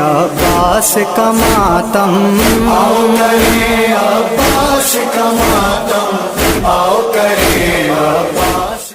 عباس کا ماتم۔ آؤ کریں عباس کا ماتم۔ آؤ کریں عباس۔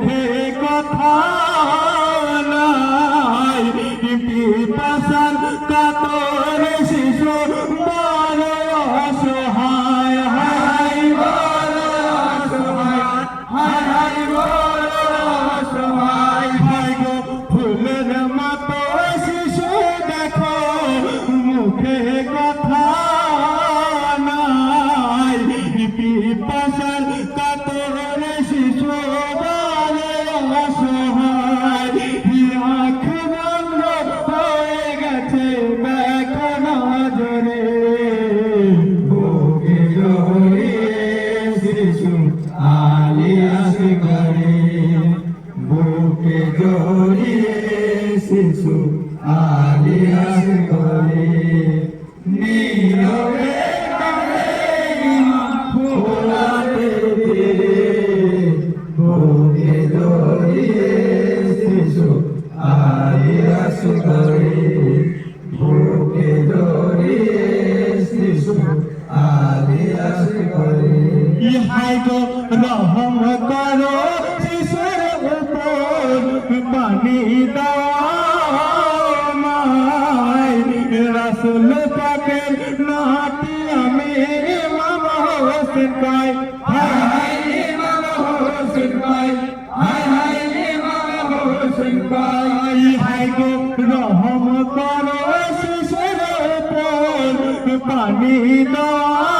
মুখে কথা নাই। পিপাসার কাতর শিশু বড় অসহায়। হাই বড় অসহায়। হাই বড় শিশু আলিয়াস করে। নীরবে কাঁদে ফোলাতে তীরে বুকে জড়িয়ে শিশু আলিয়াস করে। বুকে জড়িয়ে শিশু আলিয়াস করে। ইহাই গো রহম করো শিশুর উপর পানি দামাই হোসেন পাই। হাই হাই ইমাম হোসেন পাই। হাই হাই ইমাম হোসেন ভাই হাই গো রহম করো শিশুর উপর পানি দামাই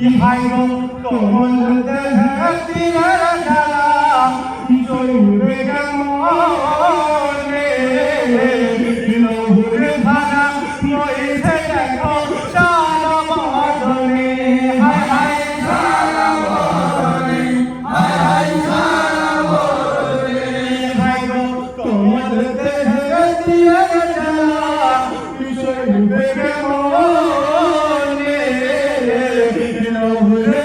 一拍钟，咚咚咚。হবে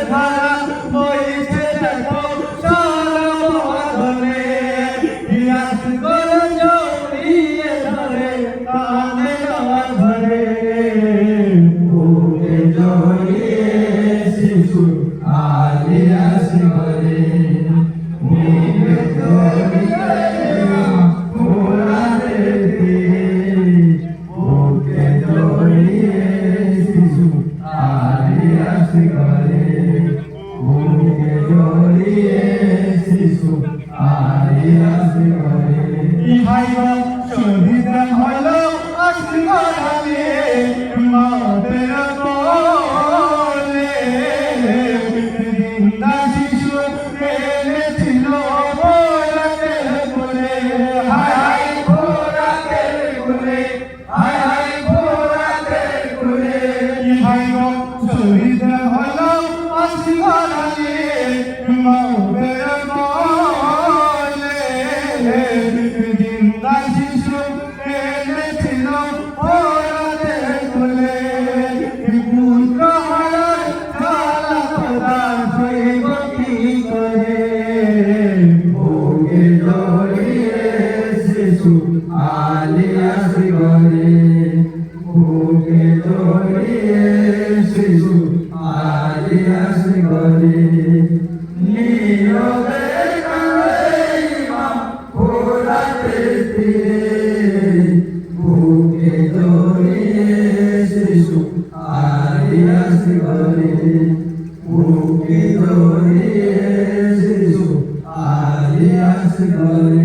ইহাই শহীদ হল আসমানে মাদের 예수 아리하신 거니 니여베 강레이마 보라테티 부케도리 예수 아리하신 거니 부케도리 예수 아리하신 거니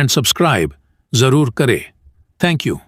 एंड सब्सक्राइब ज़रूर करें। Thank you